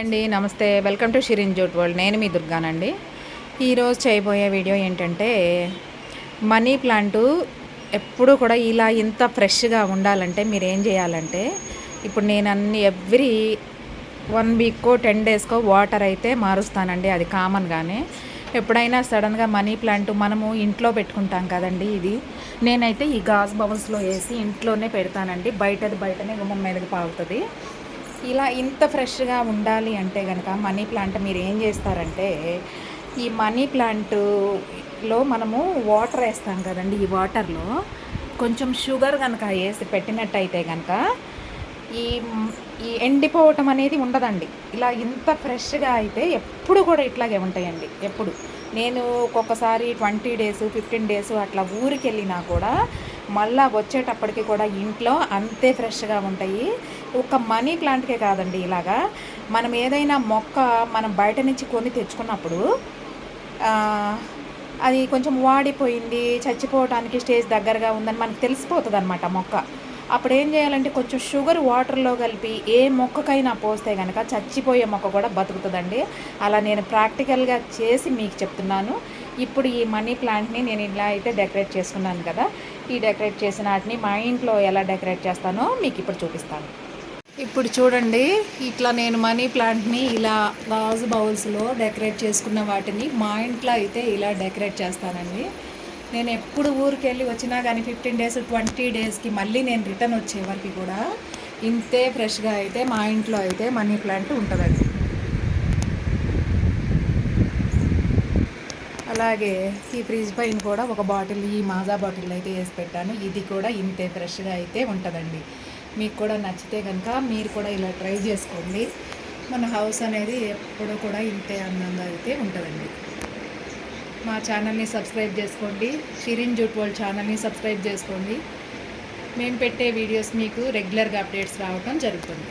అండి నమస్తే. Welcome to Shirin jute world. నేను మీ దుర్గానండి. ఈరోజు చేయబోయే వీడియో ఏంటంటే మనీ ప్లాంటు ఎప్పుడు కూడా ఇలా ఇంత ఫ్రెష్గా ఉండాలంటే మీరు ఏం చేయాలంటే ఇప్పుడు నేను అన్ని ఎవ్రీ వన్ వీక్కో టెన్ డేస్కో వాటర్ అయితే మారుస్తానండి అది కామన్గానే. ఎప్పుడైనా సడన్గా మనీ ప్లాంట్ మనము ఇంట్లో పెట్టుకుంటాం కదండి ఇది. నేనైతే ఈ గాజ్ బౌల్స్లో వేసి ఇంట్లోనే పెడతానండి. బయటది బయటనే గుమ్మం మీదకి పాగుతుంది. ఇలా ఇంత ఫ్రెష్గా ఉండాలి అంటే కనుక మనీ ప్లాంట్ మీరు ఏం చేస్తారంటే ఈ మనీ ప్లాంట్లో మనము వాటర్ వేస్తాం కదండి ఈ వాటర్లో కొంచెం షుగర్ కనుక వేసి పెట్టినట్టయితే కనుక ఈ ఈ ఎండిపోవటం అనేది ఉండదండి. ఇలా ఇంత ఫ్రెష్గా అయితే ఎప్పుడు కూడా ఇట్లాగే ఉంటాయండి ఎప్పుడు. నేను ఒక్కొక్కసారి ట్వంటీ డేస్ ఫిఫ్టీన్ డేస్ అట్లా ఊరికి వెళ్ళినా కూడా మళ్ళీ వచ్చేటప్పటికి కూడా ఇంట్లో అంతే ఫ్రెష్గా ఉంటాయి. ఒక మనీ ప్లాంట్కే కాదండి ఇలాగా. మనం ఏదైనా మొక్క మనం బయట నుంచి కొని తెచ్చుకున్నప్పుడు అది కొంచెం వాడిపోయింది చచ్చిపోవటానికి స్టేజ్ దగ్గరగా ఉందని మనకు తెలిసిపోతుంది అనమాట మొక్క. అప్పుడు ఏం చేయాలంటే కొంచెం షుగర్ వాటర్లో కలిపి ఏ మొక్కకైనా పోస్తే కనుక చచ్చిపోయే మొక్క కూడా బతుకుతుందండి. అలా నేను ప్రాక్టికల్గా చేసి మీకు చెప్తున్నాను. ఇప్పుడు ఈ మనీ ప్లాంట్ని నేను ఇలా అయితే డెకరేట్ చేసుకున్నాను కదా ఈ డెకరేట్ చేసిన వాటిని మా ఇంట్లో ఎలా డెకరేట్ చేస్తానో మీకు ఇప్పుడు చూపిస్తాను. ఇప్పుడు చూడండి ఇట్లా నేను మనీ ప్లాంట్ని ఇలా గాజు బౌల్స్లో డెకరేట్ చేసుకున్న వాటిని మా ఇంట్లో అయితే ఇలా డెకరేట్ చేస్తానండి. నేను ఎప్పుడు ఊరికి వెళ్ళి వచ్చినా కానీ ఫిఫ్టీన్ డేస్ ట్వంటీ డేస్కి మళ్ళీ నేను రిటర్న్ వచ్చే వరకు కూడా ఇంతే ఫ్రెష్గా అయితే మా ఇంట్లో అయితే మనీ ప్లాంట్ ఉంటుందండి. అలాగే ఈ ఫ్రిడ్జ్ పైన కూడా ఒక బాటిల్ ఈ మాజా బాటిల్ అయితే వేసి పెట్టాను. ఇది కూడా ఇంతే ఫ్రెష్గా అయితే ఉంటుందండి. మీకు కూడా నచ్చితే కనుక మీరు కూడా ఇలా ట్రై చేసుకోండి. మన హౌస్ అనేది ఎప్పుడు కూడా ఇంతే అందంగా అయితే ఉంటుందండి. మా ఛానల్ని సబ్స్క్రైబ్ చేసుకోండి. షిరిన్ జూట్ వరల్డ్ ఛానల్ని సబ్స్క్రైబ్ చేసుకోండి. మేము పెట్టే వీడియోస్ మీకు రెగ్యులర్గా అప్డేట్స్ రావటం జరుగుతుంది.